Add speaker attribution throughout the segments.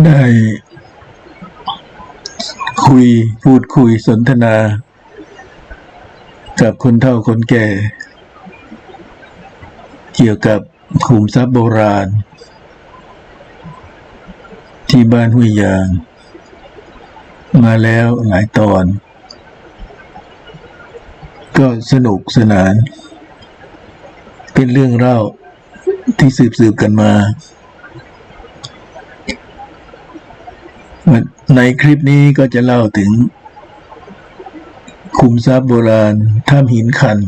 Speaker 1: ได้คุยพูดคุยสนทนา กับคนเฒ่าคนแก่ เกี่ยวกับขุมทรัพย์โบราณ ที่บ้านห้วยยาง มาแล้วหลายตอน ก็สนุกสนาน เป็นเรื่องเล่าที่สืบสืบกันมา ในคลิปนี้ก็จะเล่าถึง คุมทรัพย์โบราณถ้ำหินคัน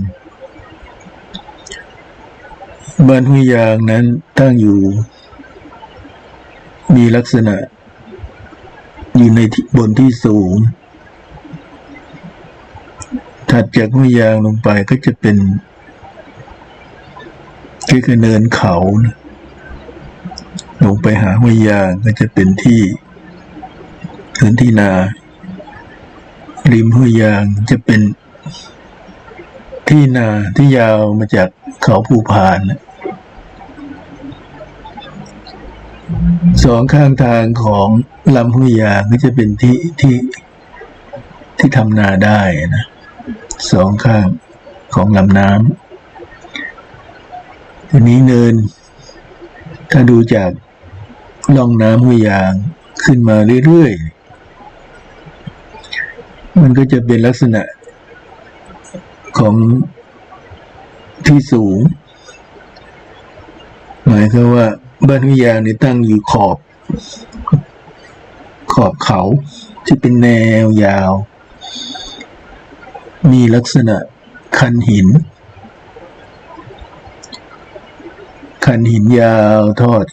Speaker 1: บ้านห้วยยางนั้นตั้งอยู่ มีลักษณะ อยู่ในบนที่สูง ถัดจากห้วยยางลงไปก็จะเป็นคือคือเนินเขา ลงไปหาห้วยยางก็จะเป็นที่ พื้นที่นา ริมห้วยยางจะเป็นที่นาที่ยาวมาจากเขาภูพาน สองข้างทางของลำห้วยยางก็จะเป็นที่ที่ที่ทำนาได้นะสองข้างของลำน้ำทีนี้เนิน ถ้าดูจากล่องน้ำห้วยยางขึ้นมาเรื่อยๆ มันก็จะเป็นลักษณะของที่สูง หมายคือว่าบ้านวิยางนี่ตั้งอยู่ขอบ ขอบเขาที่เป็นแนวยาว มีลักษณะคันหิน คันหินยาวทอด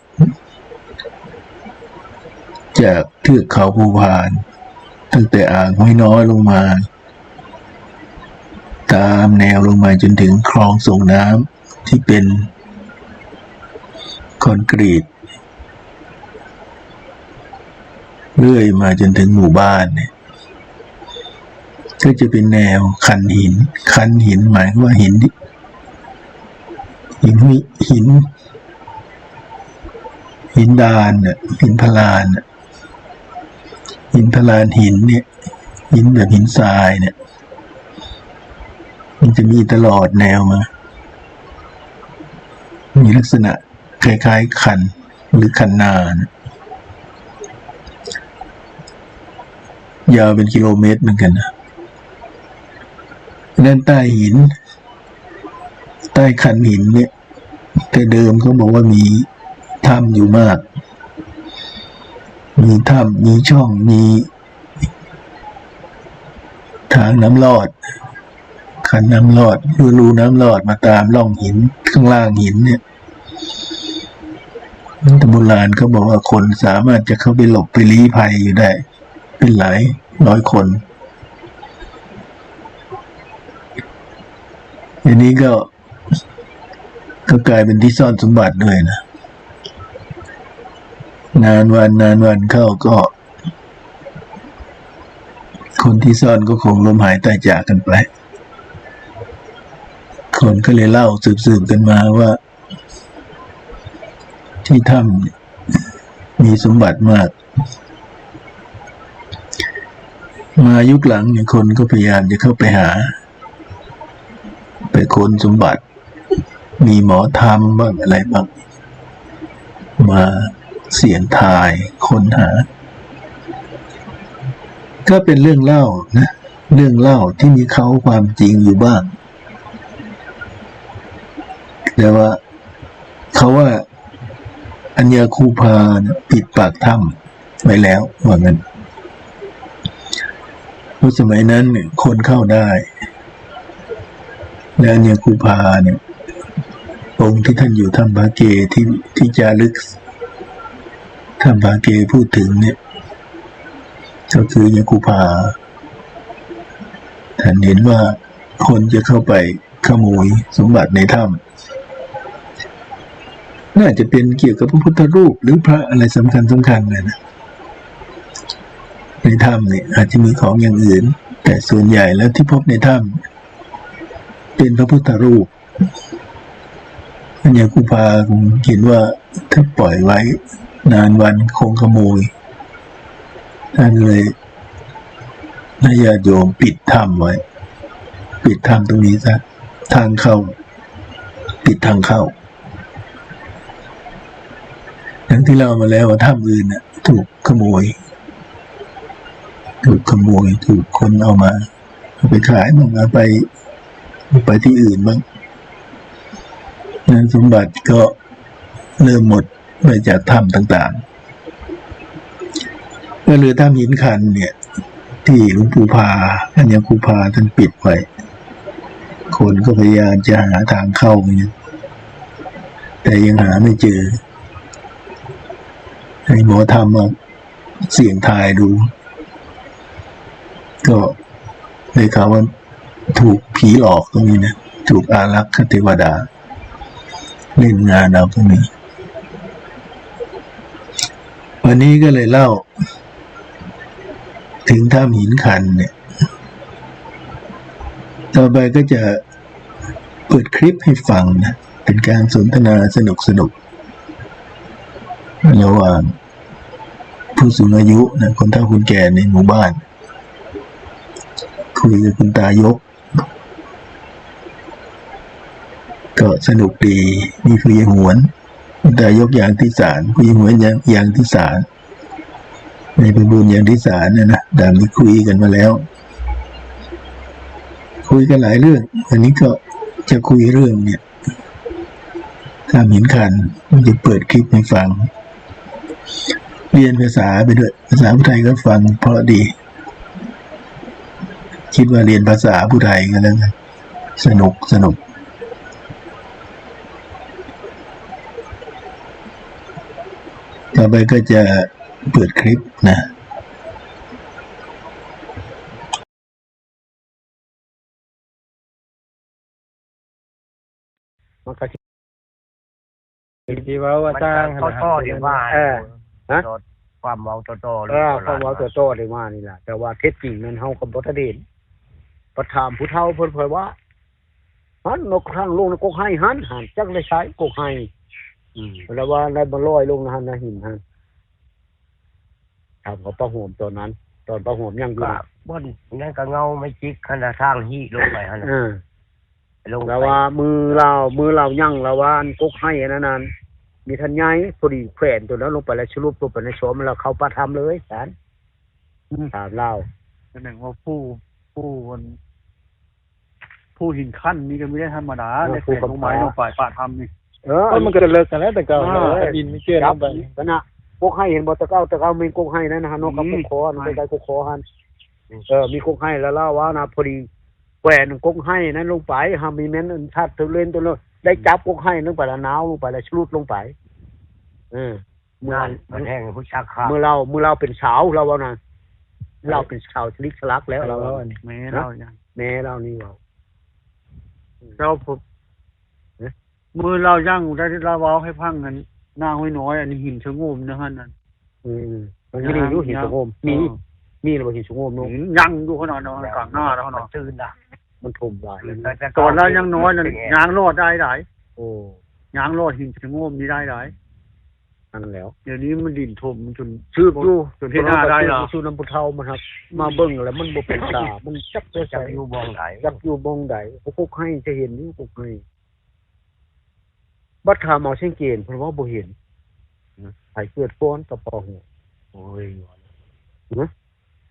Speaker 1: จากเทือกเขาภูพาน ตั้งแต่อ่างห้วยน้อยลงมา ตามแนวลงมาจนถึงคลองส่งน้ำที่เป็นคอนกรีต เรื่อยมาจนถึงหมู่บ้านเนี่ยก็จะเป็นแนวคันหิน คันหินหมายว่าหินหินหินหินดานหินพลานน่ะ หินพลานหินเนี่ย หินแบบหินทรายเนี่ย มันจะมีตลอดแนวมา มีลักษณะคล้ายๆคันหรือคันนานยาวเป็นกิโลเมตรเหมือนกันนะด้านใต้หิน ใต้คันหินเนี่ย แต่เดิมเขาบอกว่ามีถ้ำอยู่มาก มีถ้ำมีช่องมีทางน้ำลอด ขันน้ำลอดรูรูน้ำลอดมาตามร่องหินข้างล่างหินเนี่ยแต่โบราณเขาบอกว่าคนสามารถจะเข้าไปหลบไปลี้ภัยอยู่ได้ เป็นหลายร้อยคนอันนี้ก็ก็กลายเป็นที่ซ่อนสมบัติด้วยนะ นานวันนานวันเข้าก็ คนที่ซ่อนก็คงล้มหายตายจากกันไป คนก็เลยเล่าสืบๆกันมาว่า ที่ถ้ำมีสมบัติมาก มายุคหลังเนี่ยคนก็พยายามจะเข้าไปหา ไปค้นสมบัติ มีหมอธรรมบ้างอะไรบ้างมา เสียงทายค้นหา ก็เป็นเรื่องเล่านะเรื่องเล่าที่มีเขาความจริงอยู่บ้าง แต่ว่าเขาว่าอัญญาคูพาปิดปากถ้ำไว้แล้วว่างั้นเพราะสมัยนั้นเนี่ยคนเข้าได้และอัญญาคูพาเนี่ยองค์ที่ท่านอยู่ถ้ำบาเกที่ที่จารึก ถ้ำบาเกพูดถึงเนี่ย ก็คืออัญญาคูพาท่านเห็นว่าคนจะเข้าไปขโมยสมบัติในถ้ำน่าจะเป็นเกี่ยวกับพระพุทธรูปหรือพระอะไรสำคัญสำคัญเลยนะ ในถ้ำเนี่ยอาจจะมีของอย่างอื่น แต่ส่วนใหญ่แล้วที่พบในถ้ำเป็นพระพุทธรูปอัญญาคุพาคงเห็นว่าถ้าปล่อยไว้ นานวันคงขโมยท่านเลยให้ญาติโยมปิดถ้ำไว้ ปิดถ้ำตรงนี้ซะทางเข้า ปิดทางเข้าทั้งที่เรามาแล้วว่าถ้ำอื่นน่ะ ถูกขโมย ถูกขโมย ถูกคนเอามาเอาไปขายบ้างเอาไปไปที่อื่นบ้างนั้นสมบัติก็เริ่มหมด ไปจากถ้ำต่างๆก็เหลือถ้ำหินคันเนี่ย ที่หลวงปู่พาอัญญคูพาท่านปิดไว้ คนก็พยายามจะหาทางเข้าเนกันแต่ยังหาไม่เจอให้หมอทำมาเสี่ยงทายดู ก็ได้ข่าวว่าถูกผีหลอกตรงนี้นะ ถูกอารักษ์เทวดา เล่นงานเอาตรงนี้ วันนี้ก็เลยเล่า ถึงถ้ำหินคันเนี่ย ต่อไปก็จะเปิดคลิปให้ฟังนะ เป็นการสนทนาสนุกสนุกระหว่างผู้สูงอายุนะคนเฒ่าคนแก่ในหมู่บ้าน คุยกับคุณตายก ก็สนุกดีนี่คือยายหวน คุณตายกอย่างที่สารคุณยายหวนอย่างอย่างที่สารในประบุญอย่างที่สารเนี่ยนะดามที่คุยกันมาแล้ว คุยกันหลายเรื่อง อันนี้ก็จะคุยเรื่องเนี่ยถ้าเห็นคันมันจะเปิดคลิปให้ฟัง เรียนภาษาไปด้วย ภาษาผู้ไทยก็ฟังเพราะดี คิดว่าเรียนภาษาผู้ไทยกันแล้วสนุกสนุก ต่อไปก็จะเปิดคลิปนะ
Speaker 2: มันก็ที่ว่าว่า
Speaker 3: มัน
Speaker 2: สร้าง
Speaker 3: ก็โตๆดีว่า
Speaker 2: เออฮะ
Speaker 3: โตความเมาโตๆ
Speaker 2: เออความเว่าตัวโตได้มานี่แหละแต่ว่าเท็จจริงนั้นเฮากับบ่ทันได้เห็นประถามผู้เฒ่าเพิ่นเผยว่าหันนกข้างลงนกกให้หันหันจักได้ใช้กกให้อืม แล้วว่าได้มาลอยลงนะหันนะหินหันถามเขาประโหมตอนนั้น ตอนประโหมยังอยู่
Speaker 3: ก็
Speaker 2: นะ
Speaker 3: บ่นนั่นก็เงาไม่จิกขนาดทางฮีลงไปหั่นน่ะ
Speaker 2: เออ
Speaker 3: ลงไป
Speaker 2: แล้วว่ามือเรามือเรายั่งแล้วว่าอันกกให้อันนั้นนั้นมีทันยายพอดีแขวนตัวนั้นลงไปแล้วชลุบลงไปในโฉมแล้วเขาประทำเลยสารถามเรา
Speaker 4: แสดงว่าผู้ผู้คนผู้หินขั้นนี่ก็ไม่ได้ธรรมดาในแขกลงไม้ลงฝ่ายป่าทำนี่
Speaker 2: เออ
Speaker 4: ก็มันก็เลิกกันแล้วแต่เก่า
Speaker 2: อ่า
Speaker 4: แล้วดินไม่เชื่อ
Speaker 2: จั
Speaker 4: แล้
Speaker 2: บ
Speaker 4: วไป
Speaker 2: ก็นะกกให้เห็นบ่ตะเก้าตะเก้ามีกกให้นั่นนะฮะนกกับ
Speaker 4: อื
Speaker 2: ก
Speaker 4: ม
Speaker 2: กคอนั่นได้กกคอหันเออมีกกให้แล้วเล่าว่านะพอดีแขวนกกให้นั้นลงไปฮามีแม่นทัดตัวเล่นตัวนั้นได้จับกกให้ลงไปแล้วหนาวลงไปแล้วชลุดลงไป เออเมื่อ
Speaker 3: นั่นมันแห้งผู้ชักขา
Speaker 2: เมื่อเราเมื่อเราเป็นสาวเราว่านะเราเป็นสาวชลิกสลักแล้วเรา
Speaker 4: แล้ว
Speaker 2: ว่า
Speaker 4: อันนี้แม่เราอย่าง
Speaker 2: แม่เรานี่เรา
Speaker 4: เราผม มือเราย่างได้เราเว้าให้พังกันนางไว้น้อย อันนี้หินชะโงมนะฮะนั่น
Speaker 2: อืมมันไม่ได้อยู่หินสงโงมมีมีหรือว่าหินสงโงมเนาะ
Speaker 4: หินยังอยู่ขนาดนั้นกลางหน้าแล้ว
Speaker 3: มัน
Speaker 4: เนาะ
Speaker 3: ตื่นน่ะ
Speaker 2: มันถมหลายเลย
Speaker 3: แต่
Speaker 4: ตอนเรายังน้อยนั่นยางรอดได้หลาย
Speaker 2: โอ้
Speaker 4: ยางรอดหินชะโงมนี่ได้หลาย
Speaker 2: อันแล้ว
Speaker 4: เดี๋ยวนี้มันดินถมจน
Speaker 2: ชื่ออยู่
Speaker 4: จนที่หน้าได้เหรอ
Speaker 2: ชื่อน้ำพุเทามันครับ มาเบิ่งแล้วมันบ่เป็นตามันจักจะ
Speaker 3: จะ
Speaker 2: ใส่
Speaker 3: อยู่บ่องไหน
Speaker 2: จักอยู่บงใดพวกให้จะเห็นอยู่พวกให้ บัดถามเอาเช่นเกณฑ์เพิ่นว่าบ่เห็นไผเกิดฟ้อนกับปอหัว
Speaker 3: โอ้ย
Speaker 2: ฮะ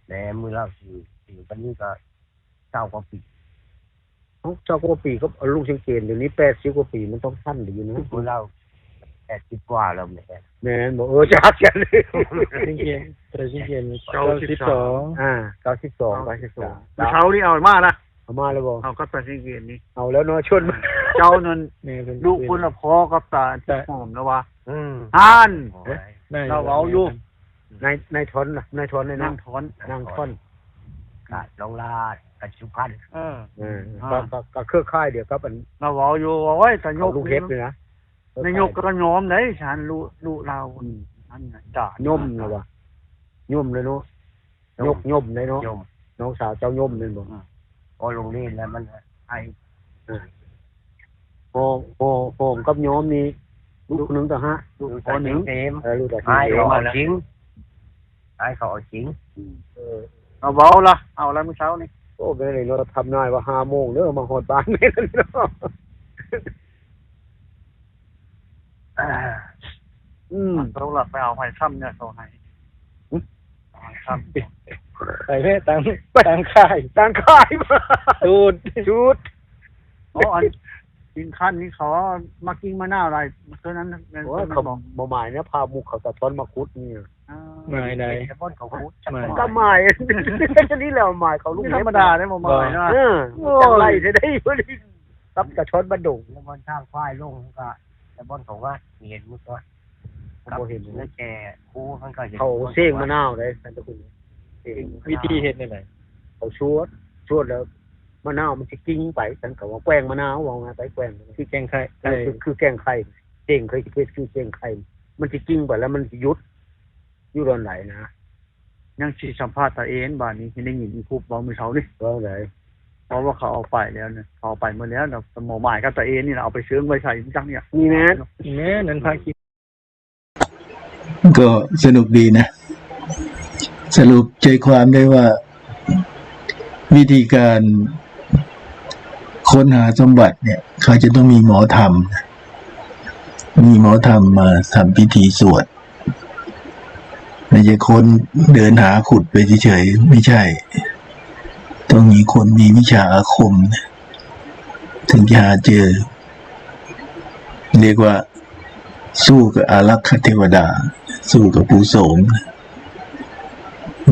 Speaker 3: แหนมือเราสิสิวันนี้ก็เจ้ากว่าปี
Speaker 2: เอ้าเจ้าก็ว่าปีก็เอาลูกเช่นเกณฑ์เดี๋ยวนี้80กว่าปีมันต้องสั้นดีนะ
Speaker 3: มือเราแปดสิบกว่าแล้วแม่
Speaker 2: แม่นบอกเออจักกันเลย
Speaker 4: จริงเกณฑ์แต่จริงเกณฑ์เก้าสิบสอง
Speaker 2: อ่า92 92
Speaker 4: เช้านี่เอามานะ
Speaker 2: เอามาแล้วบ่
Speaker 4: เอาก็แต่จริงเกณฑ์นี่
Speaker 2: เอาแล้วเนาะชนมา
Speaker 4: เจ้านั่น
Speaker 5: นี่เป็น
Speaker 4: ลูกคุณละพอกับตาจะหอมนะวะ
Speaker 3: อืม
Speaker 4: อ่าน
Speaker 3: โอ้ย
Speaker 4: เราเอาอยู่
Speaker 2: ในในทอนล่ะในทอนใน
Speaker 4: นั่
Speaker 2: นั่
Speaker 4: ง
Speaker 2: ง
Speaker 4: ถอน
Speaker 2: นั่งท่อน
Speaker 3: กาดลงลาดกาดสุพรรณ
Speaker 4: เออ
Speaker 2: เออก็ก็ก็เครือข่ายเดียวกับอัน
Speaker 4: เราเอาอยู่ว่าโอ้ยแต่ย
Speaker 2: เขา
Speaker 4: ก
Speaker 2: ลูกเฮ็บเลยนะ
Speaker 4: นายกก็ยอมได้ฉันรู้รู้เราอันนั้นจ่า
Speaker 2: ย่อมนะวะย่อมเลยเนาะยกย่อมเลยเนาะ
Speaker 3: โยม
Speaker 2: น้องสาวเจ้าย่อมเลยบ่
Speaker 3: พอลงนี่แล้วมันไอ
Speaker 2: โอ้ โอ้โอ้กับย่อมนี่ลูกหนึงต่อฮะ
Speaker 3: ดูตอนหนึ่งเต็ม
Speaker 2: เออลูกต่อ
Speaker 3: ไอ้
Speaker 2: ฮะ
Speaker 3: ลงมาจริงขายเขาเอาจริง
Speaker 2: เออ
Speaker 4: เอาเบาละเอาอะไรเมื่อเช้านี่
Speaker 2: โอ้ไม่ได้เราทำนายว่าห้าโมงเด้อมาหอดบ้านไม่ได้เนาะ
Speaker 3: อ่า
Speaker 2: อืม
Speaker 4: เขาหลับไปเอาไผ่ซ้ำเนี่ยเขาให้เอาไผ่ซ้ำ
Speaker 5: ใส่แม่ตังตังค่าย
Speaker 2: ต่างขายมา
Speaker 5: ตูด
Speaker 2: ชุด
Speaker 4: โอ้อัน กินขั้นนี้เขามากินมะนาวอะไรเท่านั้นนั่น
Speaker 2: โอ้ย
Speaker 4: มัน
Speaker 2: เขา
Speaker 4: บอก
Speaker 2: บ่หมายนะพามุกเขาสะท้อนมาคุดนี่
Speaker 4: อ่า
Speaker 5: ไม่ได้
Speaker 3: แต่บอนเขาพูด
Speaker 5: ไม่
Speaker 2: ก็หมายจะนี่แหละหมายเขาลูก
Speaker 4: นี่ธรรมดาได้บ่มาเนาะ
Speaker 2: เออจังไรจะได้บ่ได้รับกระชอนบันดง
Speaker 3: แล้วบอนทางควายลงก็แต่บอนเขาว่าเห็นมุดว่า
Speaker 2: บ่เห็น
Speaker 3: แล้วแกคู่มันก็ห็น
Speaker 2: เขาเสี่ยงมะนาวได้ท่านเจ้าคุณเสี่ยง
Speaker 5: วิธีเฮ็ดนี่ไหน
Speaker 2: เขาชวดชวดแล้ว มะนาวมันจะกิ้งไปฉันก็ว่าแกล้งมะนาวว่าไงไปแกล้ง
Speaker 5: คือแกงไข่
Speaker 2: เออคือคือแกล้งไข่เจ่งเคยเคยคือแกล้งไข่มันจะกิ้งไปแล้วมันจะยุดยุดตอนไหนนะ
Speaker 4: ยังสิสัมภาษณ์ตาเอ็นบ้านนี้ที่ได้ยินอีคุบบอกเมื่อเช้านี่
Speaker 2: ว่าไหน
Speaker 4: เพราะว่าเขาเอาไปแล้วเนี่ยเขาเอาไปเมื่อแล้วเนาะหมอหมายกับตาเอ็นนี่นะเอาไปเชื้องไว้ใส่จังเนี่ย
Speaker 2: นี่นะ
Speaker 5: แม่นั้นพาคิด
Speaker 1: ก็สนุกดีนะ สรุปใจความได้ว่าวิธีการ ค้นหาสมบัติเนี่ยเขาจะต้องมีหมอธรรม มีหมอธรรมมาทำพิธีสวดไม่ใช่คนเดินหาขุดไปเฉยๆไม่ใช่ ต้องมีคนมีวิชาอาคม ถึงจะหาเจอ เรียกว่า สู้กับอารักขเทวดา สู้กับผู้โสม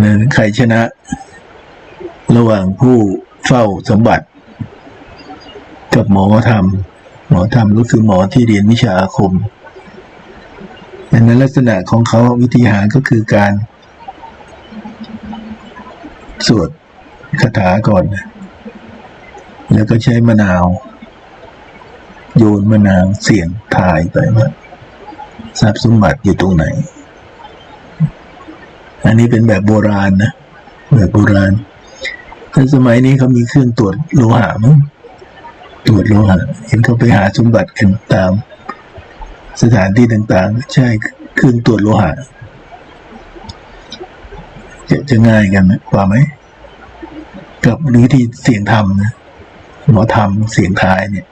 Speaker 1: นั้นใครชนะ ระหว่างผู้เฝ้าสมบัติ กับหมอธรรม หมอธรรมก็คือหมอที่เรียนวิชาอาคมดังนั้นลักษณะของเขาวิธีหาก็คือการ สวดคาถาก่อน แล้วก็ใช้มะนาว โยนมะนาวเสี่ยงทายไปว่าทรัพย์สมบัติอยู่ตรงไหน อันนี้เป็นแบบโบราณนะ แบบโบราณถ้าสมัยนี้เขามีเครื่องตรวจโลหะมั้ง ตรวจโลหะเห็นเขาไปหาสมบัติกันตาม สถานที่ต่างๆ ใช่เครื่องตรวจโลหะจะจะง่ายกันไหมกว่าไหม กับวิธีเสียงธรรมนะหมอธรรมเสียงทายเนี่ย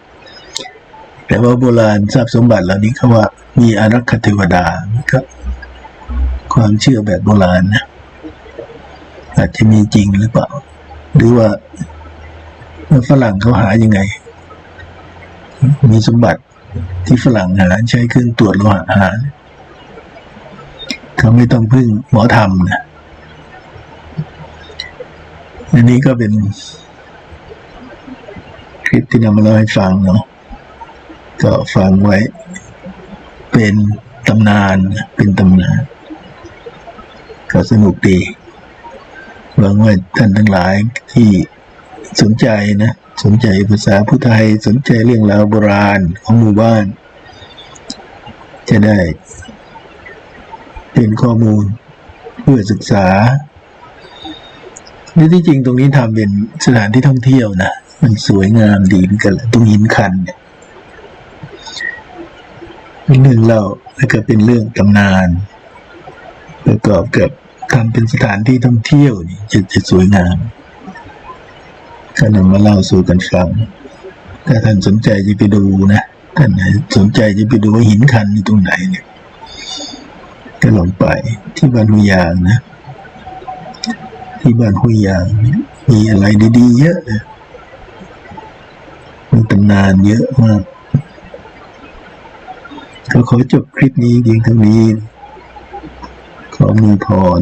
Speaker 1: แต่ว่าโบราณทรัพย์สมบัติเหล่านี้เขาว่ามีอารักขเทวดาก็ความเชื่อแบบโบราณนะอาจจะมีจริงหรือเปล่า หรือว่าฝรั่งเขาหายังไง มีสมบัติที่ฝรั่งหาใช้เครื่องตรวจโลหะหาเขาไม่ต้องพึ่งหมอธรรมนะอันนี้ก็เป็นคลิปที่นำมาเล่าให้ฟังเนาะก็ฟังไว้ เป็นตำนานเป็นตำนาน ก็สนุกดีหวังว่าท่านทั้งหลายที่สนใจนะ สนใจภาษาพุทธไทยสนใจเรื่องราวโบราณของหมู่บ้าน จะได้เป็นข้อมูลเพื่อศึกษาและที่จริงตรงนี้ทำเป็นสถานที่ท่องเที่ยวนะ มันสวยงามดีเหมือนกันแหละตรงหินคันเนี่ยเป็นเรื่องเล่าแล้วก็เป็นเรื่องตำนานประกอบกับทำเป็นสถานที่ท่องเที่ยวนี่จะจะสวยงาม ก็นำมาเล่าสู่กันฟัง ถ้าท่านสนใจจะไปดูนะ ท่านไหนสนใจจะไปดูว่าหินคันอยู่ตรงไหนเนี่ยก็ลองไปที่บ้านหุยยางนะ ที่บ้านหุยยาง มีอะไรดีๆเยอะเลยมีตำนานเยอะมากก็ขอจบคลิปนี้เพียงเท่านี้ ขอมีพร